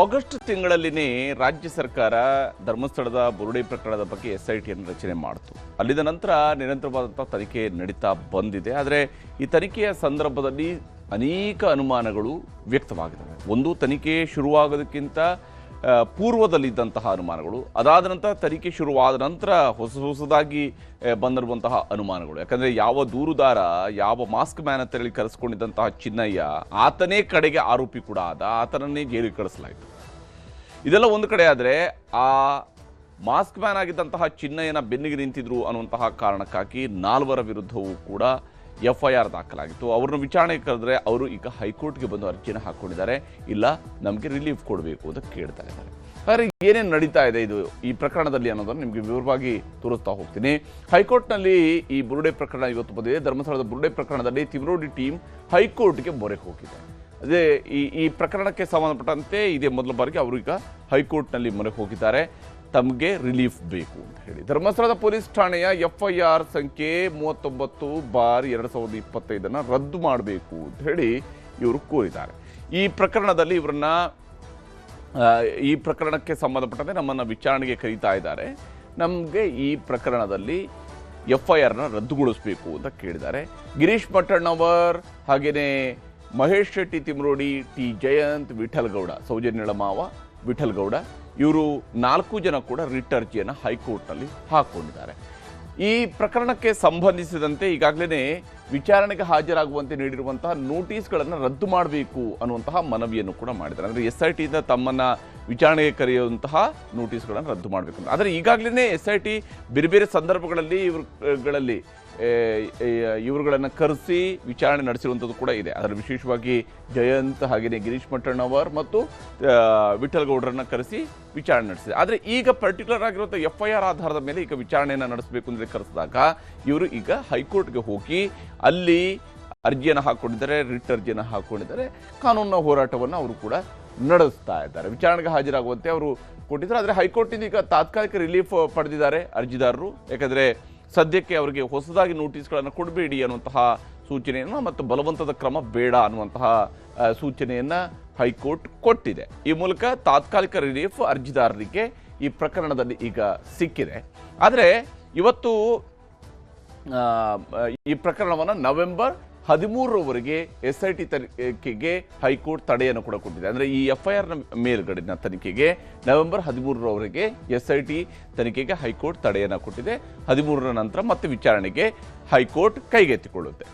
August ತಿಂಗಳಲ್ಲಿನೇ ರಾಜ್ಯ ಸರ್ಕಾರ ಧರ್ಮಸ್ಥಳದ ಬುರುಡೆ ಪ್ರಕರಣದ ಬಗ್ಗೆ ಎಸ್ ಐ ಟಿಯನ್ನು ರಚನೆ ಮಾಡಿತು. ಅಲ್ಲಿದ ನಂತರ ನಿರಂತರವಾದಂಥ ತನಿಖೆ ನಡೀತಾ ಬಂದಿದೆ. ಆದರೆ ಈ ತನಿಖೆಯ ಸಂದರ್ಭದಲ್ಲಿ ಅನೇಕ ಅನುಮಾನಗಳು ವ್ಯಕ್ತವಾಗಿದ್ದಾವೆ. ಒಂದು, ತನಿಖೆ ಶುರುವಾಗೋದಕ್ಕಿಂತ ಪೂರ್ವದಲ್ಲಿದ್ದಂತಹ ಅನುಮಾನಗಳು. ಅದಾದ ನಂತರ ತನಿಖೆ ಶುರುವಾದ ನಂತರ ಹೊಸ ಹೊಸದಾಗಿ ಬಂದಿರುವಂತಹ ಅನುಮಾನಗಳು. ಯಾಕಂದರೆ ಯಾವ ದೂರುದಾರ, ಯಾವ ಮಾಸ್ಕ್ ಮ್ಯಾನ್ ಅಂತ ಹೇಳಿ ಕರೆಸ್ಕೊಂಡಿದ್ದಂತಹ ಚಿನ್ನಯ್ಯ, ಆತನೇ ಕಡೆಗೆ ಆರೋಪಿ ಕೂಡ ಆದ, ಆತನನ್ನೇ ಜೈಲಿಗೆ ಕಳಿಸಲಾಯಿತು. ಇದೆಲ್ಲ ಒಂದು ಕಡೆ ಆದರೆ, ಆ ಮಾಸ್ಕ್ ಮ್ಯಾನ್ ಆಗಿದ್ದಂತಹ ಚಿನ್ನಯ್ಯನ ಬೆನ್ನಿಗೆ ನಿಂತಿದ್ರು ಅನ್ನುವಂತಹ ಕಾರಣಕ್ಕಾಗಿ ನಾಲ್ವರ ವಿರುದ್ಧವೂ ಕೂಡ ಎಫ್ ಐ ಆರ್ ದಾಖಲಾಗಿತ್ತು. ಅವ್ರನ್ನ ವಿಚಾರಣೆ ಕರೆದ್ರೆ ಅವರು ಈಗ ಹೈಕೋರ್ಟ್ಗೆ ಬಂದು ಅರ್ಜಿನ ಹಾಕ್ಕೊಂಡಿದ್ದಾರೆ ಇಲ್ಲ, ನಮಗೆ ರಿಲೀಫ್ ಕೊಡಬೇಕು ಅಂತ ಕೇಳ್ತಾ ಇದ್ದಾರೆ. ಆದರೆ ಏನೇನು ನಡೀತಾ ಇದೆ ಇದು ಈ ಪ್ರಕರಣದಲ್ಲಿ ಅನ್ನೋದನ್ನು ನಿಮಗೆ ವಿವರವಾಗಿ ತೋರಿಸ್ತಾ ಹೋಗ್ತೀನಿ. ಹೈಕೋರ್ಟ್ನಲ್ಲಿ ಈ ಬುರುಡೆ ಪ್ರಕರಣ ಇವತ್ತು ಬಂದಿದೆ. ಧರ್ಮಸ್ಥಳದ ಬುರುಡೆ ಪ್ರಕರಣದಲ್ಲಿ ತಿಮ್ರೋಡಿ ಟೀಮ್ ಹೈಕೋರ್ಟ್ಗೆ ಮೊರೆ ಹೋಗಿದೆ. ಅದೇ ಈ ಈ ಪ್ರಕರಣಕ್ಕೆ ಸಂಬಂಧಪಟ್ಟಂತೆ ಇದೇ ಮೊದಲ ಬಾರಿಗೆ ಅವರು ಈಗ ಹೈಕೋರ್ಟ್ನಲ್ಲಿ ಮೊರೆ ಹೋಗಿದ್ದಾರೆ. ತಮಗೆ ರಿಲೀಫ್ ಬೇಕು ಅಂತ ಹೇಳಿ. ಧರ್ಮಸ್ಥಳದ ಪೊಲೀಸ್ ಠಾಣೆಯ ಎಫ್ ಐ ಆರ್ ಸಂಖ್ಯೆ ಮೂವತ್ತೊಂಬತ್ತು ಬಾರ್ ಎರಡು ಸಾವಿರದ ಇಪ್ಪತ್ತೈದನ್ನು ರದ್ದು ಮಾಡಬೇಕು ಅಂತ ಹೇಳಿ ಇವರು ಕೋರಿದ್ದಾರೆ. ಈ ಪ್ರಕರಣದಲ್ಲಿ ಇವರನ್ನ ಈ ಪ್ರಕರಣಕ್ಕೆ ಸಂಬಂಧಪಟ್ಟಂತೆ ನಮ್ಮನ್ನು ವಿಚಾರಣೆಗೆ ಕರೀತಾ ಇದ್ದಾರೆ. ನಮಗೆ ಈ ಪ್ರಕರಣದಲ್ಲಿ ಎಫ್ ಐ ಆರ್ನ ರದ್ದುಗೊಳಿಸಬೇಕು ಅಂತ ಕೇಳಿದ್ದಾರೆ. ಗಿರೀಶ್ ಮಠಣ್ಣವರ್ ಹಾಗೆಯೇ ಮಹೇಶ್ ಶೆಟ್ಟಿ ತಿಮ್ರೋಡಿ ಟಿ ಜಯಂತ್ ವಿಠಲ್ಗೌಡ, ಸೌಜನ್ಯಳ ಮಾವ ವಿಠಲ್ ಗೌಡ ಇವರು ನಾಲ್ಕು ಜನ ಕೂಡ ರಿಟ್ ಅರ್ಜಿಯನ್ನು ಹೈಕೋರ್ಟ್ನಲ್ಲಿ ಹಾಕೊಂಡಿದ್ದಾರೆ. ಈ ಪ್ರಕರಣಕ್ಕೆ ಸಂಬಂಧಿಸಿದಂತೆ ಈಗಾಗಲೇ ವಿಚಾರಣೆಗೆ ಹಾಜರಾಗುವಂತೆ ನೀಡಿರುವಂತಹ ನೋಟಿಸ್ಗಳನ್ನು ರದ್ದು ಮಾಡಬೇಕು ಅನ್ನುವಂತಹ ಮನವಿಯನ್ನು ಕೂಡ ಮಾಡಿದ್ದಾರೆ. ಅಂದರೆ ಎಸ್ ಐ ಟಿಯಿಂದ ತಮ್ಮನ್ನು ವಿಚಾರಣೆಗೆ ಕರೆಯುವಂತಹ ನೋಟಿಸ್ಗಳನ್ನು ರದ್ದು ಮಾಡಬೇಕು ಆದರೆ ಈಗಾಗಲೇ ಎಸ್ ಐ ಟಿ ಬೇರೆ ಬೇರೆ ಸಂದರ್ಭಗಳಲ್ಲಿ ಇವ್ರುಗಳಲ್ಲಿ ಇವರುಗಳನ್ನು ಕರೆಸಿ ವಿಚಾರಣೆ ನಡೆಸಿರುವಂಥದ್ದು ಕೂಡ ಇದೆ. ಅದರಲ್ಲಿ ವಿಶೇಷವಾಗಿ ಜಯಂತ್ ಹಾಗೆಯೇ ಗಿರೀಶ್ ಮಟ್ಟಣ್ಣವರ್ ಮತ್ತು ಆ, ವಿಠಲ್ ಗೌಡ್ರನ್ನ ಕರೆಸಿ ವಿಚಾರಣೆ ನಡೆಸಿದೆ. ಆದರೆ ಈಗ ಪರ್ಟಿಕ್ಯುಲರ್ ಆಗಿರುವಂಥ ಎಫ್ ಐ ಆರ್ ಆಧಾರದ ಮೇಲೆ ಈಗ ವಿಚಾರಣೆಯನ್ನು ನಡೆಸಬೇಕು ಅಂದರೆ ಕರೆಸಿದಾಗ ಇವರು ಈಗ ಹೈಕೋರ್ಟ್ಗೆ ಹೋಗಿ ಅಲ್ಲಿ ಅರ್ಜಿಯನ್ನು ಹಾಕ್ಕೊಂಡಿದ್ದಾರೆ ರಿಟ್ ಅರ್ಜಿಯನ್ನು ಹಾಕ್ಕೊಂಡಿದ್ದಾರೆ ಕಾನೂನಿನ ಹೋರಾಟವನ್ನು ಅವರು ಕೂಡ ನಡೆಸ್ತಾ ಇದ್ದಾರೆ. ವಿಚಾರಣೆಗೆ ಹಾಜರಾಗುವಂತೆ ಅವರು ಕೊಟ್ಟಿದ್ದಾರೆ. ಆದರೆ ಹೈಕೋರ್ಟಿಂದ ಈಗ ತಾತ್ಕಾಲಿಕ ರಿಲೀಫ್ ಪಡೆದಿದ್ದಾರೆ ಅರ್ಜಿದಾರರು. ಯಾಕಂದರೆ ಸದ್ಯಕ್ಕೆ ಅವರಿಗೆ ಹೊಸದಾಗಿ ನೋಟಿಸ್ಗಳನ್ನು ಕೊಡಬೇಡಿ ಅನ್ನುವಂತಹ ಸೂಚನೆಯನ್ನು ಮತ್ತು ಬಲವಂತದ ಕ್ರಮ ಬೇಡ ಅನ್ನುವಂತಹ ಸೂಚನೆಯನ್ನು ಹೈಕೋರ್ಟ್ ಕೊಟ್ಟಿದೆ. ಈ ಮೂಲಕ ತಾತ್ಕಾಲಿಕ ರಿಲೀಫ್ ಅರ್ಜಿದಾರರಿಗೆ ಈ ಪ್ರಕರಣದಲ್ಲಿ ಈಗ ಸಿಕ್ಕಿದೆ. ಆದರೆ ಇವತ್ತು ಈ ಪ್ರಕರಣವನ್ನು ನವೆಂಬರ್ ಹದಿಮೂರರವರೆಗೆ ಎಸ್ ಐ ಟಿ ತನಿಖೆಗೆ ಹೈಕೋರ್ಟ್ ತಡೆಯನ್ನು ಕೂಡ ಕೊಟ್ಟಿದೆ. ಅಂದರೆ ಈ ಎಫ್ ಐ ಆರ್ನ ಮೇಲ್ಗಡೆನ ತನಿಖೆಗೆ ನವೆಂಬರ್ ಹದಿಮೂರರವರೆಗೆ ಎಸ್ ಐ ಟಿ ತನಿಖೆಗೆ ಹೈಕೋರ್ಟ್ ತಡೆಯನ್ನು ಕೊಟ್ಟಿದೆ. ಹದಿಮೂರರ ನಂತರ ಮತ್ತೆ ವಿಚಾರಣೆಗೆ ಹೈಕೋರ್ಟ್ ಕೈಗೆತ್ತಿಕೊಳ್ಳುತ್ತೆ.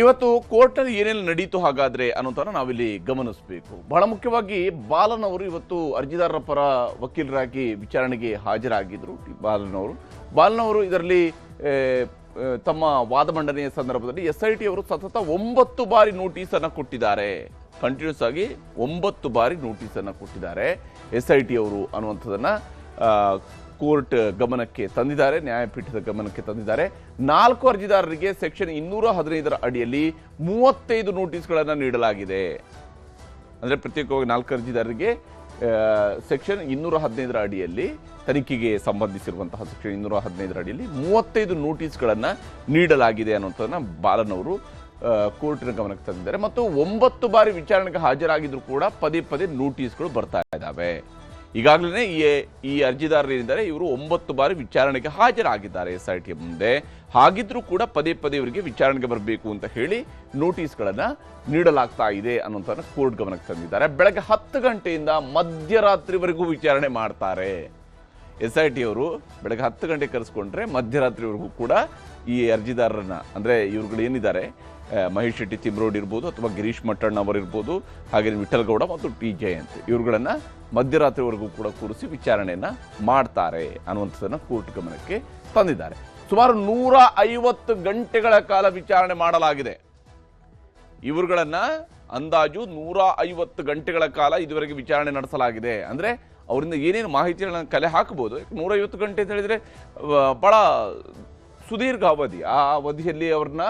ಇವತ್ತು ಕೋರ್ಟಲ್ಲಿ ಏನೇನು ನಡೀತು ಹಾಗಾದ್ರೆ ಅನ್ನೋದನ್ನು ನಾವಿಲ್ಲಿ ಗಮನಿಸಬೇಕು. ಬಹಳ ಮುಖ್ಯವಾಗಿ ಬಾಲನ್ ಅವರು ಇವತ್ತು ಅರ್ಜಿದಾರರ ಪರ ವಕೀಲರಾಗಿ ವಿಚಾರಣೆಗೆ ಹಾಜರಾಗಿದ್ರು. ಟಿ ಬಾಲನ್ ಅವರು. ಬಾಲನ್ ಅವರು ಇದರಲ್ಲಿ ತಮ್ಮ ವಾದ ಮಂಡನೆಯ ಸಂದರ್ಭದಲ್ಲಿ ಎಸ್ ಐ ಟಿ ಅವರು ಸತತ ಒಂಬತ್ತು ಬಾರಿ ನೋಟಿಸ್ ಅನ್ನ ಕೊಟ್ಟಿದ್ದಾರೆ. ಕಂಟಿನ್ಯೂಸ್ ಆಗಿ ಒಂಬತ್ತು ಬಾರಿ ನೋಟಿಸ್ ಅನ್ನ ಕೊಟ್ಟಿದ್ದಾರೆ. ಎಸ್ ಐ ಟಿ ಅವರು ಅನ್ನುವಂಥದ್ದನ್ನು ಕೋರ್ಟ್ ಗಮನಕ್ಕೆ ತಂದಿದ್ದಾರೆ, ನ್ಯಾಯಪೀಠದ ಗಮನಕ್ಕೆ ತಂದಿದ್ದಾರೆ. ನಾಲ್ಕು ಅರ್ಜಿದಾರರಿಗೆ ಸೆಕ್ಷನ್ ಇನ್ನೂರ ಹದಿನೈದರ ಅಡಿಯಲ್ಲಿ ಮೂವತ್ತೈದು ನೋಟಿಸ್ಗಳನ್ನು ನೀಡಲಾಗಿದೆ. ಅಂದರೆ ಪ್ರತ್ಯೇಕವಾಗಿ ನಾಲ್ಕು ಅರ್ಜಿದಾರರಿಗೆ ಸೆಕ್ಷನ್ ಇನ್ನೂರ ಹದಿನೈದರ ಅಡಿಯಲ್ಲಿ ತನಿಖೆಗೆ ಸಂಬಂಧಿಸಿರುವಂತಹ ಸೆಕ್ಷನ್ ಇನ್ನೂರ ಹದಿನೈದರ ಅಡಿಯಲ್ಲಿ ಮೂವತ್ತೈದು ನೋಟಿಸ್ಗಳನ್ನು ನೀಡಲಾಗಿದೆ ಅನ್ನುವಂಥದ್ದನ್ನ ಬಾಲನ್ ಅವರು ಕೋರ್ಟಿನ ಗಮನಕ್ಕೆ ತಂದಿದ್ದಾರೆ. ಮತ್ತು ಒಂಬತ್ತು ಬಾರಿ ವಿಚಾರಣೆಗೆ ಹಾಜರಾಗಿದ್ರು ಕೂಡ ಪದೇ ಪದೇ ನೋಟಿಸ್ಗಳು ಬರ್ತಾ ಇದ್ದಾವೆ. ಈಗಾಗಲೇ ಈ ಈ ಅರ್ಜಿದಾರರು ಏನಿದ್ದಾರೆ, ಇವರು ಒಂಬತ್ತು ಬಾರಿ ವಿಚಾರಣೆಗೆ ಹಾಜರಾಗಿದ್ದಾರೆ ಎಸ್ ಐ ಟಿ ಮುಂದೆ. ಹಾಗಿದ್ರೂ ಕೂಡ ಪದೇ ಪದೇ ಇವರಿಗೆ ವಿಚಾರಣೆಗೆ ಬರಬೇಕು ಅಂತ ಹೇಳಿ ನೋಟಿಸ್ಗಳನ್ನು ನೀಡಲಾಗ್ತಾ ಇದೆ ಅನ್ನೋಂಥ ಕೋರ್ಟ್ ಗಮನಕ್ಕೆ ತಂದಿದ್ದಾರೆ. ಬೆಳಗ್ಗೆ ಹತ್ತು ಗಂಟೆಯಿಂದ ಮಧ್ಯರಾತ್ರಿವರೆಗೂ ವಿಚಾರಣೆ ಮಾಡ್ತಾರೆ. ಎಸ್ ಐ ಟಿ ಅವರು ಬೆಳಗ್ಗೆ ಹತ್ತು ಗಂಟೆ ಕರೆಸ್ಕೊಂಡ್ರೆ ಮಧ್ಯರಾತ್ರಿವರೆಗೂ ಕೂಡ ಈ ಅರ್ಜಿದಾರರನ್ನ, ಅಂದರೆ ಇವ್ರುಗಳು ಏನಿದ್ದಾರೆ ಮಹೇಶ್ ಶೆಟ್ಟಿ ತಿಮ್ರೋಡ್ ಇರ್ಬೋದು ಅಥವಾ ಗಿರೀಶ್ ಮಟ್ಟಣ್ಣ ಅವರಿರ್ಬೋದು, ಹಾಗೆ ವಿಠಲ್ ಗೌಡ ಮತ್ತು ಟಿ ಜಯಂತ್ ಇವ್ರುಗಳನ್ನು ಮಧ್ಯರಾತ್ರಿವರೆಗೂ ಕೂಡ ಕೂರಿಸಿ ವಿಚಾರಣೆಯನ್ನು ಮಾಡ್ತಾರೆ ಅನ್ನುವಂಥದ್ದನ್ನು ಕೋರ್ಟ್ ಗಮನಕ್ಕೆ ತಂದಿದ್ದಾರೆ. ಸುಮಾರು ನೂರ ಐವತ್ತು ಗಂಟೆಗಳ ಕಾಲ ವಿಚಾರಣೆ ಮಾಡಲಾಗಿದೆ. ಇವರುಗಳನ್ನ ಅಂದಾಜು ನೂರ ಐವತ್ತು ಗಂಟೆಗಳ ಕಾಲ ಇದುವರೆಗೆ ವಿಚಾರಣೆ ನಡೆಸಲಾಗಿದೆ. ಅಂದ್ರೆ ಅವರಿಂದ ಏನೇನು ಮಾಹಿತಿಗಳನ್ನು ಕಲೆ ಹಾಕಬಹುದು ನೂರ ಐವತ್ತು ಗಂಟೆ ಅಂತ ಹೇಳಿದ್ರೆ ಭಾಳ ಸುದೀರ್ಘ ಅವಧಿ. ಆ ಅವಧಿಯಲ್ಲಿ ಅವ್ರನ್ನ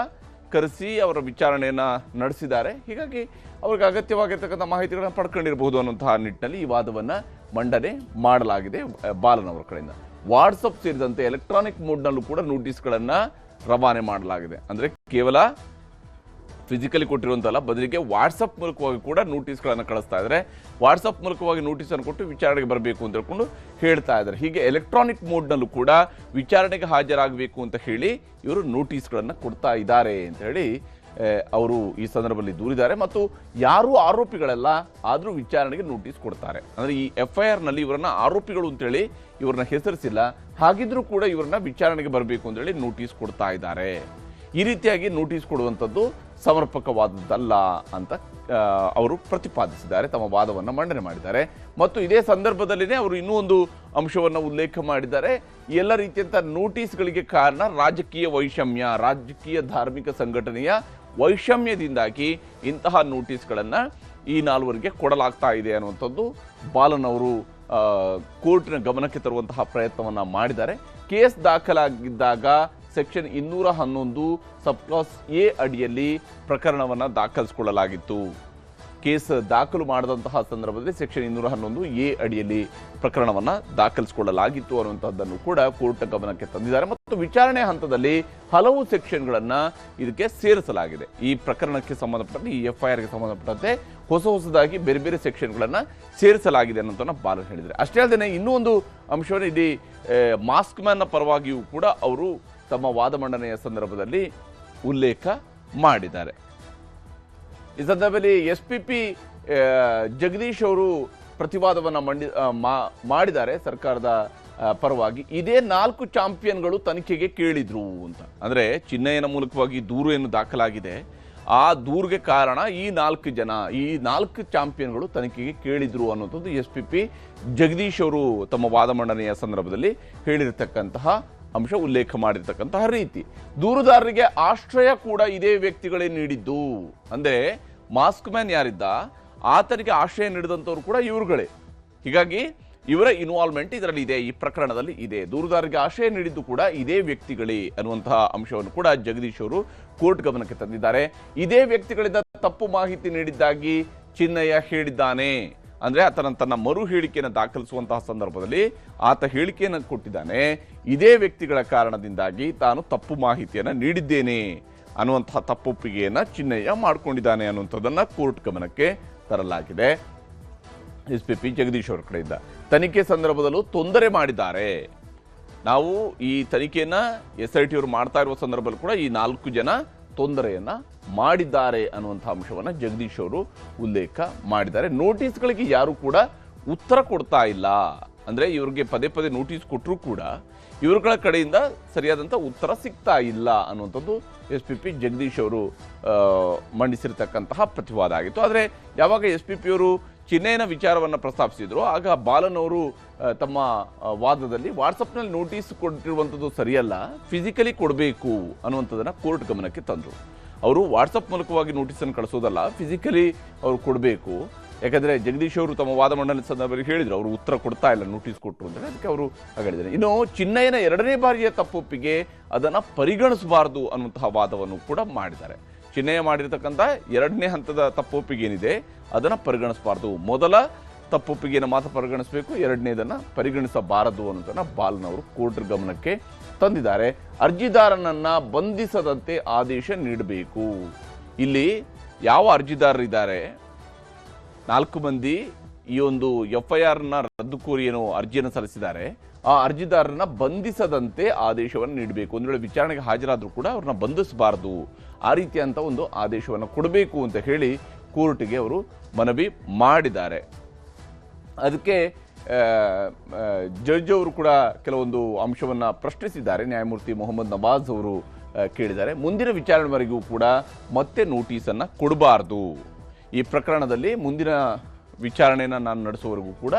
ಕರೆಸಿ ಅವರ ವಿಚಾರಣೆಯನ್ನು ನಡೆಸಿದ್ದಾರೆ. ಹೀಗಾಗಿ ಅವ್ರಿಗೆ ಅಗತ್ಯವಾಗಿರ್ತಕ್ಕಂಥ ಮಾಹಿತಿಗಳನ್ನು ಪಡ್ಕೊಂಡಿರಬಹುದು ಅನ್ನುವಂತಹ ನಿಟ್ಟಿನಲ್ಲಿ ಈ ವಾದವನ್ನು ಮಂಡನೆ ಮಾಡಲಾಗಿದೆ ಬಾಲನ್ ಅವರ ಕಡೆಯಿಂದ. ವಾಟ್ಸಪ್ ಸೇರಿದಂತೆ ಎಲೆಕ್ಟ್ರಾನಿಕ್ ಮೋಡ್ನಲ್ಲೂ ಕೂಡ ನೋಟಿಸ್ಗಳನ್ನು ರವಾನೆ ಮಾಡಲಾಗಿದೆ. ಅಂದರೆ ಕೇವಲ ಫಿಸಿಕಲಿ ಕೊಟ್ಟಿರುವಂತಲ್ಲ, ಬದಲಿಗೆ ವಾಟ್ಸಪ್ ಮೂಲಕವಾಗಿ ಕೂಡ ನೋಟಿಸ್ಗಳನ್ನು ಕಳಿಸ್ತಾ ಇದ್ದಾರೆ ವಾಟ್ಸಪ್ ಮೂಲಕವಾಗಿ ನೋಟಿಸನ್ನು ಕೊಟ್ಟು ವಿಚಾರಣೆಗೆ ಬರಬೇಕು ಅಂತ ಹೇಳ್ಕೊಂಡು ಹೇಳ್ತಾ ಇದ್ದಾರೆ ಹೀಗೆ ಎಲೆಕ್ಟ್ರಾನಿಕ್ ಮೋಡ್ನಲ್ಲೂ ಕೂಡ ವಿಚಾರಣೆಗೆ ಹಾಜರಾಗಬೇಕು ಅಂತ ಹೇಳಿ ಇವರು ನೋಟಿಸ್ಗಳನ್ನು ಕೊಡ್ತಾ ಇದ್ದಾರೆ ಅಂತ ಹೇಳಿ ಅವರು ಈ ಸಂದರ್ಭದಲ್ಲಿ ದೂರಿದ್ದಾರೆ. ಮತ್ತು ಯಾರು ಆರೋಪಿಗಳೆಲ್ಲ, ಆದರೂ ವಿಚಾರಣೆಗೆ ನೋಟಿಸ್ ಕೊಡ್ತಾರೆ. ಅಂದರೆ ಈ ಎಫ್ ಐ ಆರ್ನಲ್ಲಿ ಇವರನ್ನ ಆರೋಪಿಗಳು ಅಂತೇಳಿ ಇವರನ್ನ ಹೆಸರಿಸಿಲ್ಲ. ಹಾಗಿದ್ರೂ ಕೂಡ ಇವರನ್ನ ವಿಚಾರಣೆಗೆ ಬರಬೇಕು ಅಂತೇಳಿ ನೋಟಿಸ್ ಕೊಡ್ತಾ ಇದ್ದಾರೆ. ಈ ರೀತಿಯಾಗಿ ನೋಟಿಸ್ ಕೊಡುವಂಥದ್ದು ಸಮರ್ಪಕವಾದದ್ದಲ್ಲ ಅಂತ ಅವರು ಪ್ರತಿಪಾದಿಸಿದ್ದಾರೆ, ತಮ್ಮ ವಾದವನ್ನು ಮಂಡನೆ ಮಾಡಿದ್ದಾರೆ. ಮತ್ತು ಇದೇ ಸಂದರ್ಭದಲ್ಲಿನೇ ಅವರು ಇನ್ನೂ ಒಂದು ಅಂಶವನ್ನು ಉಲ್ಲೇಖ ಮಾಡಿದ್ದಾರೆ. ಎಲ್ಲ ರೀತಿಯಂಥ ನೋಟಿಸ್ಗಳಿಗೆ ಕಾರಣ ರಾಜಕೀಯ ವೈಷಮ್ಯ, ರಾಜಕೀಯ ಧಾರ್ಮಿಕ ಸಂಘಟನೆಯ ವೈಷಮ್ಯದಿಂದಾಗಿ ಇಂತಹ ನೋಟಿಸ್ಗಳನ್ನು ಈ ನಾಲ್ವರಿಗೆ ಕೊಡಲಾಗ್ತಾ ಇದೆ ಅನ್ನುವಂಥದ್ದು ಬಾಲನ್ ಅವರು ಕೋರ್ಟ್ನ ಗಮನಕ್ಕೆ ತರುವಂತಹ ಪ್ರಯತ್ನವನ್ನು ಮಾಡಿದ್ದಾರೆ. ಕೇಸ್ ದಾಖಲಾಗಿದ್ದಾಗ ಸೆಕ್ಷನ್ ಇನ್ನೂರ ಹನ್ನೊಂದು ಸಬ್ಕ್ಲಾಸ್ ಎ ಅಡಿಯಲ್ಲಿ ಪ್ರಕರಣವನ್ನು ದಾಖಲಿಸಿಕೊಳ್ಳಲಾಗಿತ್ತು. ಕೇಸ್ ದಾಖಲು ಮಾಡದಂತಹ ಸಂದರ್ಭದಲ್ಲಿ ಸೆಕ್ಷನ್ ಇನ್ನೂರ ಹನ್ನೊಂದು ಎ ಅಡಿಯಲ್ಲಿ ಪ್ರಕರಣವನ್ನು ದಾಖಲಿಸಿಕೊಳ್ಳಲಾಗಿತ್ತು ಅನ್ನುವಂಥದ್ದನ್ನು ಕೂಡ ಕೋರ್ಟ್ ಗಮನಕ್ಕೆ ತಂದಿದ್ದಾರೆ. ಮತ್ತು ವಿಚಾರಣೆ ಹಂತದಲ್ಲಿ ಹಲವು ಸೆಕ್ಷನ್ಗಳನ್ನು ಇದಕ್ಕೆ ಸೇರಿಸಲಾಗಿದೆ. ಈ ಪ್ರಕರಣಕ್ಕೆ ಸಂಬಂಧಪಟ್ಟಂತೆ, ಈ ಎಫ್ ಐ ಆರ್ಗೆ ಸಂಬಂಧಪಟ್ಟಂತೆ ಹೊಸ ಹೊಸದಾಗಿ ಬೇರೆ ಬೇರೆ ಸೆಕ್ಷನ್ಗಳನ್ನು ಸೇರಿಸಲಾಗಿದೆ ಅನ್ನೋದನ್ನ ಬಾಲನ್ ಹೇಳಿದ್ದಾರೆ. ಅಷ್ಟೇ ಅಲ್ಲದೆ ಇನ್ನೂ ಒಂದು ಅಂಶವನ್ನು ಇಲ್ಲಿ ಮಾಸ್ಕ್ ಮ್ಯಾನ್ನ ಪರವಾಗಿಯೂ ಕೂಡ ಅವರು ತಮ್ಮ ವಾದ ಮಂಡನೆಯ ಸಂದರ್ಭದಲ್ಲಿ ಉಲ್ಲೇಖ ಮಾಡಿದ್ದಾರೆ. ಈ ಸಂದರ್ಭದಲ್ಲಿ ಎಸ್ ಪಿ ಪಿ ಜಗದೀಶ್ ಅವರು ಪ್ರತಿವಾದವನ್ನು ಮಂಡಿ ಮಾಡಿದ್ದಾರೆ ಸರ್ಕಾರದ ಪರವಾಗಿ. ಇದೇ ನಾಲ್ಕು ಚಾಂಪಿಯನ್ಗಳು ತನಿಖೆಗೆ ಕೇಳಿದ್ರು ಅಂತ. ಅಂದ್ರೆ ಚಿಹ್ನೆಯನ ಮೂಲಕವಾಗಿ ದೂರು ಏನು ದಾಖಲಾಗಿದೆ. ಆ ದೂರಿಗೆ ಕಾರಣ ಈ ನಾಲ್ಕು ಜನ, ಈ ನಾಲ್ಕು ಚಾಂಪಿಯನ್ಗಳು ತನಿಖೆಗೆ ಕೇಳಿದ್ರು ಅನ್ನೋದು ಎಸ್ ಪಿ ಪಿ ಜಗದೀಶ್ ಅವರು ತಮ್ಮ ವಾದ ಮಂಡನೆಯ ಸಂದರ್ಭದಲ್ಲಿ ಹೇಳಿರ್ತಕ್ಕಂತಹ ಅಂಶ ಉಲ್ಲೇಖ ಮಾಡಿರ್ತಕ್ಕಂತಹ ರೀತಿ. ದೂರುದಾರರಿಗೆ ಆಶ್ರಯ ಕೂಡ ಇದೇ ವ್ಯಕ್ತಿಗಳೇ ನೀಡಿದ್ದು. ಅಂದರೆ ಮಾಸ್ಕ್ ಮ್ಯಾನ್ ಯಾರಿದ್ದ, ಆತನಿಗೆ ಆಶ್ರಯ ನೀಡಿದಂಥವ್ರು ಕೂಡ ಇವರುಗಳೇ. ಹೀಗಾಗಿ ಇವರ ಇನ್ವಾಲ್ವ್ಮೆಂಟ್ ಇದರಲ್ಲಿ ಇದೆ, ಈ ಪ್ರಕರಣದಲ್ಲಿ ಇದೆ. ದೂರುದಾರರಿಗೆ ಆಶ್ರಯ ನೀಡಿದ್ದು ಕೂಡ ಇದೇ ವ್ಯಕ್ತಿಗಳೇ ಅನ್ನುವಂತಹ ಅಂಶವನ್ನು ಕೂಡ ಜಗದೀಶ್ ಅವರು ಕೋರ್ಟ್ ಗಮನಕ್ಕೆ ತಂದಿದ್ದಾರೆ. ಇದೇ ವ್ಯಕ್ತಿಗಳಿಂದ ತಪ್ಪು ಮಾಹಿತಿ ನೀಡಿದ್ದಾಗಿ ಚಿನ್ನಯ್ಯ ಹೇಳಿದ್ದಾನೆ. ಅಂದ್ರೆ ಆತನ ತನ್ನ ಮರು ಹೇಳಿಕೆಯನ್ನು ದಾಖಲಿಸುವಂತಹ ಸಂದರ್ಭದಲ್ಲಿ ಆತ ಹೇಳಿಕೆಯನ್ನು ಕೊಟ್ಟಿದ್ದಾನೆ. ಇದೇ ವ್ಯಕ್ತಿಗಳ ಕಾರಣದಿಂದಾಗಿ ತಾನು ತಪ್ಪು ಮಾಹಿತಿಯನ್ನು ನೀಡಿದ್ದೇನೆ ಅನ್ನುವಂತಹ ತಪ್ಪೊಪ್ಪಿಗೆಯನ್ನು ಚಿನ್ನಯ್ಯ ಮಾಡ್ಕೊಂಡಿದ್ದಾನೆ ಅನ್ನುವಂಥದ್ದನ್ನು ಕೋರ್ಟ್ ಗಮನಕ್ಕೆ ತರಲಾಗಿದೆ. ಎಸ್ ಪಿ ಪಿ ಜಗದೀಶ್ ಅವರ ಕಡೆಯಿಂದ. ತನಿಖೆ ಸಂದರ್ಭದಲ್ಲೂ ತೊಂದರೆ ಮಾಡಿದ್ದಾರೆ. ನಾವು ಈ ತನಿಖೆಯನ್ನು ಎಸ್ ಐ ಟಿ ಅವರು ಮಾಡ್ತಾ ಇರುವ ಸಂದರ್ಭದಲ್ಲಿ ಕೂಡ ಈ ನಾಲ್ಕು ಜನ ತೊಂದರೆಯನ್ನ ಮಾಡಿದ್ದಾರೆ ಅನ್ನುವಂಥ ಅಂಶವನ್ನು ಜಗದೀಶ್ ಅವರು ಉಲ್ಲೇಖ ಮಾಡಿದ್ದಾರೆ. ನೋಟಿಸ್ಗಳಿಗೆ ಯಾರು ಕೂಡ ಉತ್ತರ ಕೊಡ್ತಾ ಇಲ್ಲ. ಅಂದ್ರೆ ಇವ್ರಿಗೆ ಪದೇ ಪದೇ ನೋಟಿಸ್ ಕೊಟ್ಟರೂ ಕೂಡ ಇವರುಗಳ ಕಡೆಯಿಂದ ಸರಿಯಾದಂಥ ಉತ್ತರ ಸಿಗ್ತಾ ಇಲ್ಲ ಅನ್ನುವಂಥದ್ದು ಎಸ್ ಪಿ ಪಿ ಜಗದೀಶ್ ಅವರು ಮಂಡಿಸಿರ್ತಕ್ಕಂತಹ ಪ್ರತಿವಾದ ಆಗಿತ್ತು. ಆದರೆ ಯಾವಾಗ ಎಸ್ ಪಿ ಪಿ ಚಿನ್ನಯ್ಯನ ವಿಚಾರವನ್ನು ಪ್ರಸ್ತಾಪಿಸಿದರು. ಆಗ ಬಾಲನ್ ಅವರು ತಮ್ಮ ವಾದದಲ್ಲಿ ವಾಟ್ಸಪ್ನಲ್ಲಿ ನೋಟಿಸ್ ಕೊಟ್ಟಿರುವಂಥದ್ದು ಸರಿಯಲ್ಲ, ಫಿಸಿಕಲಿ ಕೊಡಬೇಕು ಅನ್ನುವಂಥದ್ದನ್ನು ಕೋರ್ಟ್ ಗಮನಕ್ಕೆ ತಂದರು. ಅವರು ವಾಟ್ಸಪ್ ಮೂಲಕವಾಗಿ ನೋಟಿಸನ್ನು ಕಳಿಸೋದಲ್ಲ, ಫಿಸಿಕಲಿ ಅವರು ಕೊಡಬೇಕು. ಯಾಕಂದರೆ ಜಗದೀಶ್ ಅವರು ತಮ್ಮ ವಾದ ಮಂಡನೆ ಸಂದರ್ಭದಲ್ಲಿ ಹೇಳಿದರು, ಅವರು ಉತ್ತರ ಕೊಡ್ತಾ ಇಲ್ಲ, ನೋಟಿಸ್ ಕೊಟ್ಟರು ಅಂತ. ಅದಕ್ಕೆ ಅವರು ಹೇಳಿದ್ದಾರೆ ಇನ್ನು ಚಿನ್ನಯ್ಯನ ಎರಡನೇ ಬಾರಿಯ ತಪ್ಪೊಪ್ಪಿಗೆ ಅದನ್ನು ಪರಿಗಣಿಸಬಾರದು ಅನ್ನುವಂತಹ ವಾದವನ್ನು ಕೂಡ ಮಾಡಿದ್ದಾರೆ. ಚಿನ್ನಯ್ಯ ಮಾಡಿರ್ತಕ್ಕಂಥ ಎರಡನೇ ಹಂತದ ತಪ್ಪೊಪ್ಪಿಗೆ ಏನಿದೆ ಅದನ್ನು ಪರಿಗಣಿಸಬಾರದು. ಮೊದಲ ತಪ್ಪೊಪ್ಪಿಗೆಯನ್ನು ಮಾತ್ರ ಪರಿಗಣಿಸಬೇಕು, ಎರಡನೇದನ್ನು ಪರಿಗಣಿಸಬಾರದು ಅನ್ನೋದನ್ನ ಬಾಲ್ನವರು ಕೋರ್ಟ್ ಗಮನಕ್ಕೆ ತಂದಿದ್ದಾರೆ. ಅರ್ಜಿದಾರನನ್ನ ಬಂಧಿಸದಂತೆ ಆದೇಶ ನೀಡಬೇಕು. ಇಲ್ಲಿ ಯಾವ ಅರ್ಜಿದಾರರಿದ್ದಾರೆ? ನಾಲ್ಕು ಮಂದಿ ಈ ಒಂದು ಎಫ್ ಐ ಆರ್ನ ರದ್ದು ಕೋರಿ ಏನು ಅರ್ಜಿಯನ್ನು ಸಲ್ಲಿಸಿದ್ದಾರೆ. ಆ ಅರ್ಜಿದಾರರನ್ನ ಬಂಧಿಸದಂತೆ ಆದೇಶವನ್ನು ನೀಡಬೇಕು. ಒಂದು ವೇಳೆ ವಿಚಾರಣೆಗೆ ಹಾಜರಾದರೂ ಕೂಡ ಅವ್ರನ್ನ ಬಂಧಿಸಬಾರದು. ಆ ರೀತಿಯಂತ ಒಂದು ಆದೇಶವನ್ನು ಕೊಡಬೇಕು ಅಂತ ಹೇಳಿ ಕೋರ್ಟ್ಗೆ ಅವರು ಮನವಿ ಮಾಡಿದ್ದಾರೆ. ಅದಕ್ಕೆ ಜಡ್ಜ್ ಅವರು ಕೂಡ ಕೆಲವೊಂದು ಅಂಶವನ್ನು ಪ್ರಶ್ನಿಸಿದ್ದಾರೆ. ನ್ಯಾಯಮೂರ್ತಿ ಮೊಹಮ್ಮದ್ ನವಾಜ್ ಅವರು ಕೇಳಿದ್ದಾರೆ. ಮುಂದಿನ ವಿಚಾರಣೆವರೆಗೂ ಕೂಡ ಮತ್ತೆ ನೋಟಿಸನ್ನು ಕೊಡಬಾರ್ದು. ಈ ಪ್ರಕರಣದಲ್ಲಿ ಮುಂದಿನ ವಿಚಾರಣೆಯನ್ನು ನಾನು ನಡೆಸುವವರೆಗೂ ಕೂಡ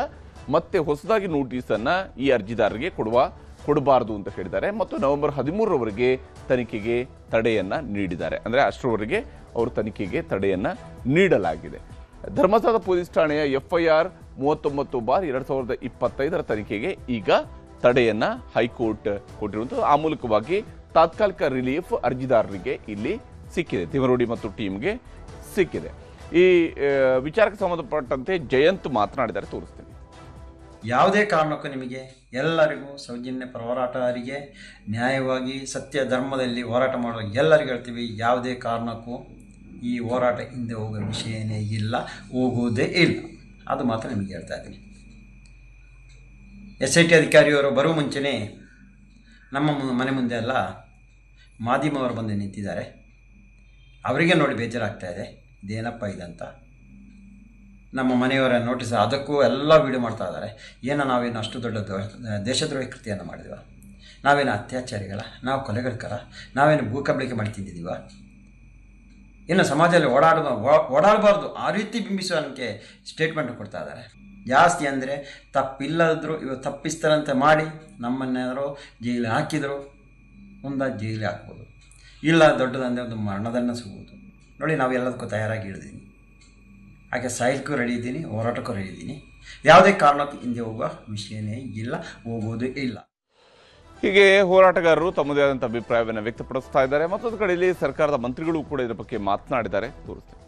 ಮತ್ತೆ ಹೊಸದಾಗಿ ನೋಟಿಸನ್ನು ಈ ಅರ್ಜಿದಾರರಿಗೆ ಕೊಡುವ, ಕೊಡಬಾರದು ಅಂತ ಹೇಳಿದ್ದಾರೆ. ಮತ್ತು ನವೆಂಬರ್ ಹದಿಮೂರರವರೆಗೆ ತನಿಖೆಗೆ ತಡೆಯನ್ನ ನೀಡಿದ್ದಾರೆ. ಅಂದರೆ ಅಷ್ಟರವರೆಗೆ ಅವರು ತನಿಖೆಗೆ ತಡೆಯನ್ನ ನೀಡಲಾಗಿದೆ. ಧರ್ಮಸ್ಥಳದ ಪೊಲೀಸ್ ಠಾಣೆಯ ಎಫ್ಐಆರ್ ಮೂವತ್ತೊಂಬತ್ತು ಬಾರ್ ಎರಡು ಸಾವಿರದ ಇಪ್ಪತ್ತೈದರ ತನಿಖೆಗೆ ಈಗ ತಡೆಯನ್ನ ಹೈಕೋರ್ಟ್ ಕೊಟ್ಟಿರುವಂಥದ್ದು. ಆ ಮೂಲಕವಾಗಿ ತಾತ್ಕಾಲಿಕ ರಿಲೀಫ್ ಅರ್ಜಿದಾರರಿಗೆ ಇಲ್ಲಿ ಸಿಕ್ಕಿದೆ. ತಿಮರೋಡಿ ಮತ್ತು ಟೀಮ್ಗೆ ಸಿಕ್ಕಿದೆ. ಈ ವಿಚಾರಕ್ಕೆ ಸಂಬಂಧಪಟ್ಟಂತೆ ಜಯಂತ್ ಮಾತನಾಡಿದ್ದಾರೆ. ತೋರಿಸ್ತೀನಿ. ಯಾವುದೇ ಕಾರಣಕ್ಕೂ ನಿಮಗೆ ಎಲ್ಲರಿಗೂ ಸೌಜನ್ಯ ಪರ ನ್ಯಾಯವಾಗಿ ಸತ್ಯ ಧರ್ಮದಲ್ಲಿ ಹೋರಾಟ ಮಾಡುವ ಎಲ್ಲರಿಗೂ ಹೇಳ್ತೀವಿ, ಯಾವುದೇ ಕಾರಣಕ್ಕೂ ಈ ಹೋರಾಟ ಹಿಂದೆ ಹೋಗೋ ವಿಷಯನೇ ಇಲ್ಲ, ಹೋಗುವುದೇ ಇಲ್ಲ. ಅದು ಮಾತ್ರ ನಿಮಗೆ ಹೇಳ್ತಾ ಇದ್ದೀನಿ. ಎಸ್ ಐ ಟಿ ಅಧಿಕಾರಿಯವರು ಬರುವ ಮುಂಚೆನೇ ನಮ್ಮ ಮನೆ ಮುಂದೆ ಎಲ್ಲ ಮಾಧ್ಯಮವರು ಬಂದು ನಿಂತಿದ್ದಾರೆ. ಅವರಿಗೆ ನೋಡಿ ಬೇಜಾರಾಗ್ತಾ ಇದೆ, ಇದೇನಪ್ಪ ಇದಂತ ನಮ್ಮ ಮನೆಯವರ ನೋಟಿಸ್ ಅದಕ್ಕೂ ಎಲ್ಲ ವೀಡಿಯೋ ಮಾಡ್ತಾ ಇದ್ದಾರೆ. ಏನೋ ನಾವೇನು ಅಷ್ಟು ದೊಡ್ಡ ದೇಶದ್ರೋಹಿ ಕೃತಿಯನ್ನು ಮಾಡಿದೀವ? ನಾವೇನು ಅತ್ಯಾಚಾರಿಗಳ? ನಾವು ಕೊಲೆಗಳ್ಕರ? ನಾವೇನು ಭೂಕಬಳಿಕೆ ಮಾಡಿ ತಿಂದಿದ್ದೀವ? ಇನ್ನು ಸಮಾಜದಲ್ಲಿ ಓಡಾಡ ಓಡಾಡಬಾರ್ದು. ಆ ರೀತಿ ಬಿಂಬಿಸುವಂತೆ ಸ್ಟೇಟ್ಮೆಂಟ್ ಕೊಡ್ತಾ ಇದ್ದಾರೆ. ಜಾಸ್ತಿ ಅಂದರೆ ತಪ್ಪಿಲ್ಲದ್ರು ಇವರು ತಪ್ಪಿಸ್ತಾರಂತೆ ಮಾಡಿ ನಮ್ಮನ್ನೇನಾದ್ರು ಜೈಲಿಗೆ ಹಾಕಿದರು, ಮುಂದೆ ಜೈಲಿಗೆ ಹಾಕ್ಬೋದು. ಇಲ್ಲ ದೊಡ್ಡದಂದರೆ ಒಂದು ಮರಣದಂಡ ಸಿಗ್ಬೋದು. ನೋಡಿ ನಾವು ಎಲ್ಲದಕ್ಕೂ ತಯಾರಾಗಿ ಇಳಿದೀನಿ ಹಾಗೆ ಸಾಹಿತ್ಯಕ್ಕೂ ರೆಡಿ ಇದ್ದೀನಿ, ಹೋರಾಟಕ್ಕೂ ರೆಡಿ ಇದ್ದೀನಿ. ಯಾವುದೇ ಕಾರಣಕ್ಕೂ ಹಿಂದೆ ಹೋಗುವ ವಿಷಯನೇ ಇಲ್ಲ, ಹೋಗೋದೇ ಇಲ್ಲ. ಹೀಗೆ ಹೋರಾಟಗಾರರು ತಮ್ಮದೇ ಆದಂಥ ಅಭಿಪ್ರಾಯವನ್ನು ವ್ಯಕ್ತಪಡಿಸ್ತಾ ಇದ್ದಾರೆ. ಮತ್ತೊಂದು ಕಡೆಯಲ್ಲಿ ಸರ್ಕಾರದ ಮಂತ್ರಿಗಳು ಕೂಡ ಇದರ ಬಗ್ಗೆ ಮಾತನಾಡಿದ್ದಾರೆ. ತೋರಿಸ್ತಾರೆ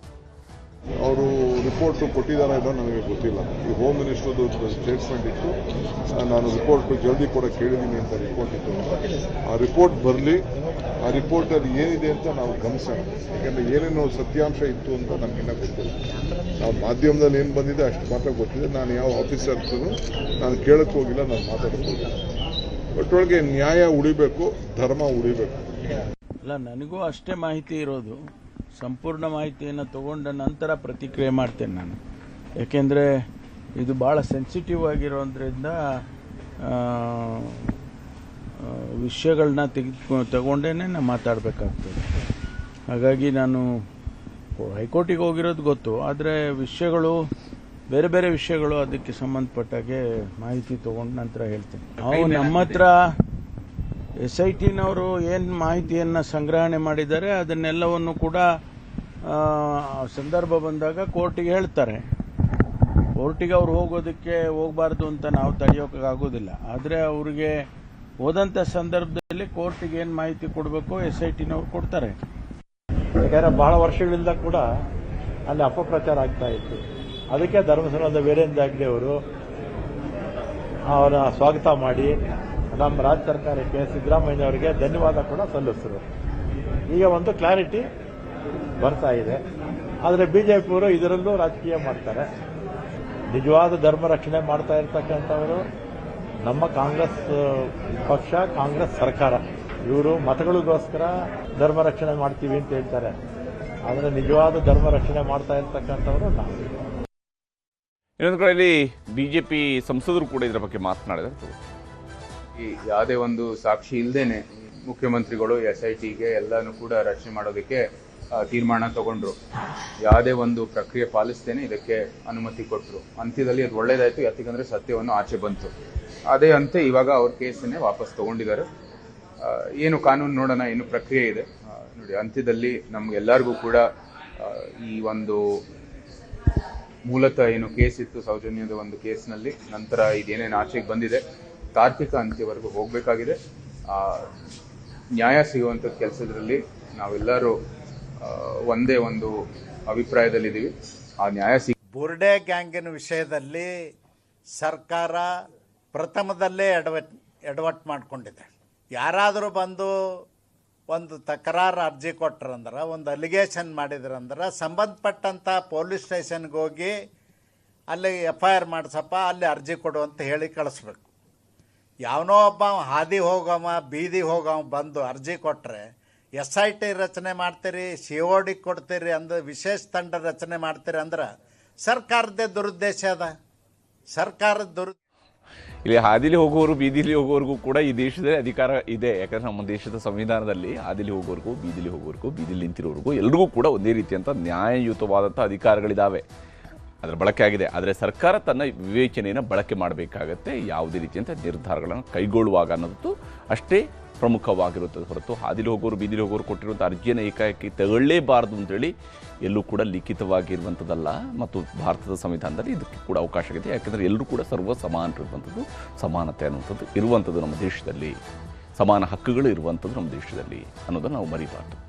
ಅವರು ರಿಪೋರ್ಟ್ ಕೊಟ್ಟಿದ್ದಾರೆ ಅನ್ನೋ ನನಗೆ ಗೊತ್ತಿಲ್ಲ. ಈ ಹೋಮ್ ಮಿನಿಸ್ಟರ್ದು ಸ್ಟೇಟ್ಮೆಂಟ್ ಇತ್ತು. ನಾನು ರಿಪೋರ್ಟ್ ಜಲ್ದಿ ಕೂಡ ಕೇಳಿದ್ದೀನಿ ಅಂತ ರಿಪೋರ್ಟ್ ಇತ್ತು. ಆ ರಿಪೋರ್ಟ್ ಬರಲಿ, ಆ ರಿಪೋರ್ಟಲ್ಲಿ ಏನಿದೆ ಅಂತ ನಾವು ಗಮನಿಸೋಣ. ಯಾಕಂದರೆ ಏನೇನು ಸತ್ಯಾಂಶ ಇತ್ತು ಅಂತ ನನಗಿನ್ನ ಗೊತ್ತಿಲ್ಲ. ನಾವು ಮಾಧ್ಯಮದಲ್ಲಿ ಏನು ಬಂದಿದೆ ಅಷ್ಟು ಮಾತ್ರ ಗೊತ್ತಿದೆ. ನಾನು ಯಾವ ಆಫೀಸರ್ಸು ನಾನು ಕೇಳಕ್ಕೆ ಹೋಗಿಲ್ಲ, ನಾನು ಮಾತಾಡಕ್ಕೆ ಒಟ್ಟೊಳಗೆ ನ್ಯಾಯ ಉಳಿಬೇಕು, ಧರ್ಮ ಉಳಿಬೇಕು. ಅಲ್ಲ, ನನಗೂ ಅಷ್ಟೇ ಮಾಹಿತಿ ಇರೋದು. ಸಂಪೂರ್ಣ ಮಾಹಿತಿಯನ್ನು ತಗೊಂಡ ನಂತರ ಪ್ರತಿಕ್ರಿಯೆ ಮಾಡ್ತೇನೆ ನಾನು. ಯಾಕೆಂದರೆ ಇದು ಭಾಳ ಸೆನ್ಸಿಟಿವ್ ಆಗಿರೋದ್ರಿಂದ ವಿಷಯಗಳನ್ನ ತೆಗೆದು ತಗೊಂಡೇ ನಾನು ಮಾತಾಡಬೇಕಾಗ್ತದೆ. ಹಾಗಾಗಿ ನಾನು ಹೈಕೋರ್ಟಿಗೆ ಹೋಗಿರೋದು ಗೊತ್ತು. ಆದರೆ ವಿಷಯಗಳು ಬೇರೆ ಬೇರೆ ವಿಷಯಗಳು ಅದಕ್ಕೆ ಸಂಬಂಧಪಟ್ಟಾಗೆ ಮಾಹಿತಿ ತಗೊಂಡ ನಂತರ ಹೇಳ್ತೇನೆ. ನಾವು ನಮ್ಮ ಹತ್ರ ಎಸ್ ಐ ಟಿನವರು ಏನು ಮಾಹಿತಿಯನ್ನು ಸಂಗ್ರಹಣೆ ಮಾಡಿದ್ದಾರೆ, ಅದನ್ನೆಲ್ಲವನ್ನು ಕೂಡ ಸಂದರ್ಭ ಬಂದಾಗ ಕೋರ್ಟಿಗೆ ಹೇಳ್ತಾರೆ. ಕೋರ್ಟಿಗೆ ಅವ್ರು ಹೋಗೋದಕ್ಕೆ ಹೋಗಬಾರ್ದು ಅಂತ ನಾವು ತಡೆಯೋಕ್ಕಾಗೋದಿಲ್ಲ ಆದರೆ ಅವ್ರಿಗೆ ಹೋದಂಥ ಸಂದರ್ಭದಲ್ಲಿ ಕೋರ್ಟಿಗೆ ಏನು ಮಾಹಿತಿ ಕೊಡಬೇಕು ಎಸ್ ಐ ಟಿನವ್ರು ಕೊಡ್ತಾರೆ. ಯಾಕಂದರೆ ಬಹಳ ವರ್ಷಗಳಿಂದ ಕೂಡ ಅಲ್ಲಿ ಅಪಪ್ರಚಾರ ಆಗ್ತಾ ಇತ್ತು. ಅದಕ್ಕೆ ಧರ್ಮಸ್ಥಳದ ವೀರೇಂದ್ರ ಅವರು ಅವರ ಸ್ವಾಗತ ಮಾಡಿ ನಮ್ಮ ರಾಜ್ಯ ಸರ್ಕಾರಕ್ಕೆ ಸಿದ್ದರಾಮಯ್ಯ ಅವರಿಗೆ ಧನ್ಯವಾದ ಕೂಡ ಸಲ್ಲಿಸಿದ್ರು. ಈಗ ಒಂದು ಕ್ಲಾರಿಟಿ ಬರ್ತಾ ಇದೆ. ಆದರೆ ಬಿಜೆಪಿಯವರು ಇದರಲ್ಲೂ ರಾಜಕೀಯ ಮಾಡ್ತಾರೆ. ನಿಜವಾದ ಧರ್ಮ ರಕ್ಷಣೆ ಮಾಡ್ತಾ ಇರ್ತಕ್ಕಂಥವರು ನಮ್ಮ ಕಾಂಗ್ರೆಸ್ ಪಕ್ಷ, ಕಾಂಗ್ರೆಸ್ ಸರ್ಕಾರ. ಇವರು ಮತಗಳಿಗೋಸ್ಕರ ಧರ್ಮ ರಕ್ಷಣೆ ಮಾಡ್ತೀವಿ ಅಂತ ಹೇಳ್ತಾರೆ. ಆದರೆ ನಿಜವಾದ ಧರ್ಮ ರಕ್ಷಣೆ ಮಾಡ್ತಾ ಇರ್ತಕ್ಕಂಥವರು ನಾವು. ಇನ್ನೊಂದು ಕಡೆಯಲ್ಲಿ ಬಿಜೆಪಿ ಸಂಸದರು ಕೂಡ ಇದರ ಬಗ್ಗೆ. ಈ ಯಾವುದೇ ಒಂದು ಸಾಕ್ಷಿ ಇಲ್ಲದೇನೆ ಮುಖ್ಯಮಂತ್ರಿಗಳು ಎಸ್ ಐ ಟಿಗೆ ಎಲ್ಲಾನು ಕೂಡ ರಚನೆ ಮಾಡೋದಕ್ಕೆ ತೀರ್ಮಾನ ತಗೊಂಡ್ರು. ಯಾವುದೇ ಒಂದು ಪ್ರಕ್ರಿಯೆ ಪಾಲಿಸ್ತೇನೆ ಇದಕ್ಕೆ ಅನುಮತಿ ಕೊಟ್ಟರು ಅಂತ್ಯದಲ್ಲಿ ಅದು ಒಳ್ಳೇದಾಯ್ತು, ಯಾಕಂದ್ರೆ ಸತ್ಯವನ್ನು ಆಚೆ ಬಂತು. ಅದೇ ಅಂತೆ ಇವಾಗ ಅವ್ರ ಕೇಸನ್ನೇ ವಾಪಸ್ ತಗೊಂಡಿದ್ದಾರೆ. ಏನು ಕಾನೂನು ನೋಡೋಣ, ಏನು ಪ್ರಕ್ರಿಯೆ ಇದೆ. ನೋಡಿ, ಅಂತ್ಯದಲ್ಲಿ ನಮ್ಗೆಲ್ಲರಿಗೂ ಕೂಡ ಈ ಒಂದು ಮೂಲತಃ ಏನು ಕೇಸ್ ಇತ್ತು ಸೌಜನ್ಯದ ಒಂದು ಕೇಸ್ನಲ್ಲಿ, ನಂತರ ಇದೇನೇನು ಆಚೆಗೆ ಬಂದಿದೆ. ತಾರ್ಕಿಕ ಅಂತ್ಯವರೆಗೂ ಹೋಗಬೇಕಾಗಿದೆ. ನ್ಯಾಯ ಸಿಗುವಂಥ ಕೆಲಸದಲ್ಲಿ ನಾವೆಲ್ಲರೂ ಒಂದೇ ಒಂದು ಅಭಿಪ್ರಾಯದಲ್ಲಿದ್ದೀವಿ. ಆ ನ್ಯಾಯ ಸಿಗ ಬುರ್ಡೆ ಗ್ಯಾಂಗಿನ ವಿಷಯದಲ್ಲಿ ಸರ್ಕಾರ ಪ್ರಥಮದಲ್ಲೇ ಎಡವಟ್ ಎಡವಟ್ ಮಾಡಿಕೊಂಡಿದೆ. ಯಾರಾದರೂ ಬಂದು ಒಂದು ತಕರಾರು ಅರ್ಜಿ ಕೊಟ್ರಂದ್ರೆ, ಒಂದು ಅಲಿಗೇಷನ್ ಮಾಡಿದ್ರಂದ್ರೆ ಸಂಬಂಧಪಟ್ಟಂಥ ಪೊಲೀಸ್ ಸ್ಟೇಷನ್ಗೆ ಹೋಗಿ ಅಲ್ಲಿ ಎಫ್ ಐ ಆರ್ ಮಾಡಿಸಪ್ಪ, ಅಲ್ಲಿ ಅರ್ಜಿ ಕೊಡು ಅಂತ ಹೇಳಿ ಕಳಿಸ್ಬೇಕು. ಯಾವನೋ ಒಬ್ಬ ಹಾದಿ ಹೋಗವ, ಬೀದಿ ಹೋಗವ ಬಂದು ಅರ್ಜಿ ಕೊಟ್ಟರೆ ಎಸ್ ಐ ಟಿ ರಚನೆ ಮಾಡ್ತೀರಿ, ಸಿ ಒ ಡಿ ಕೊಡ್ತೀರಿ ಅಂದ ವಿಶೇಷ ತಂಡ ರಚನೆ ಮಾಡ್ತೀರಿ ಅಂದ್ರೆ ಸರ್ಕಾರದೇ ದುರುದ್ದೇಶ ಅದ. ಸರ್ಕಾರದ ದುರು ಇಲ್ಲಿ ಹಾದಿಲಿ ಹೋಗುವವರು, ಬೀದಿಲಿ ಹೋಗುವವರೆಗೂ ಕೂಡ ಈ ದೇಶದಲ್ಲಿ ಅಧಿಕಾರ ಇದೆ. ಯಾಕಂದ್ರೆ ನಮ್ಮ ದೇಶದ ಸಂವಿಧಾನದಲ್ಲಿ ಹಾದಿಲಿ ಹೋಗೋರಿಗೂ ಬೀದಿಲಿ ಹೋಗೋರ್ಗೂ ಬೀದಿಲಿ ನಿಂತಿರೋರಿಗೂ ಎಲ್ರಿಗೂ ಕೂಡ ಒಂದೇ ರೀತಿಯಂಥ ನ್ಯಾಯಯುತವಾದಂಥ ಅಧಿಕಾರಗಳಿದ್ದಾವೆ ಅದರ ಬಳಕೆ ಆಗಿದೆ. ಆದರೆ ಸರ್ಕಾರ ತನ್ನ ವಿವೇಚನೆಯನ್ನು ಬಳಕೆ ಮಾಡಬೇಕಾಗತ್ತೆ. ಯಾವುದೇ ರೀತಿಯಂಥ ನಿರ್ಧಾರಗಳನ್ನು ಕೈಗೊಳ್ಳುವಾಗ ಅನ್ನೋದು ಅಷ್ಟೇ ಪ್ರಮುಖವಾಗಿರುತ್ತದೆ ಹೊರತು ಹಾದಿಲಿ ಹೋಗೋರು, ಬೀದಿಲಿ ಹೋಗೋರು ಕೊಟ್ಟಿರುವಂಥ ಅರ್ಜಿಯನ್ನು ಏಕಾಏಕಿ ತಗೊಳ್ಳೇಬಾರದು ಅಂತೇಳಿ ಎಲ್ಲೂ ಕೂಡ ಲಿಖಿತವಾಗಿರುವಂಥದ್ದಲ್ಲ ಮತ್ತು ಭಾರತದ ಸಂವಿಧಾನದಲ್ಲಿ ಇದಕ್ಕೆ ಕೂಡ ಅವಕಾಶ ಇದೆ ಯಾಕೆಂದರೆ ಎಲ್ಲರೂ ಕೂಡ ಸರ್ವ ಸಮಾನರಿರುವಂಥದ್ದು ಸಮಾನತೆ ಅನ್ನುವಂಥದ್ದು ಇರುವಂಥದ್ದು ನಮ್ಮ ದೇಶದಲ್ಲಿ. ಸಮಾನ ಹಕ್ಕುಗಳು ಇರುವಂಥದ್ದು ನಮ್ಮ ದೇಶದಲ್ಲಿ ಅನ್ನೋದನ್ನು ನಾವು ಮರಿಬಾರ್ದು.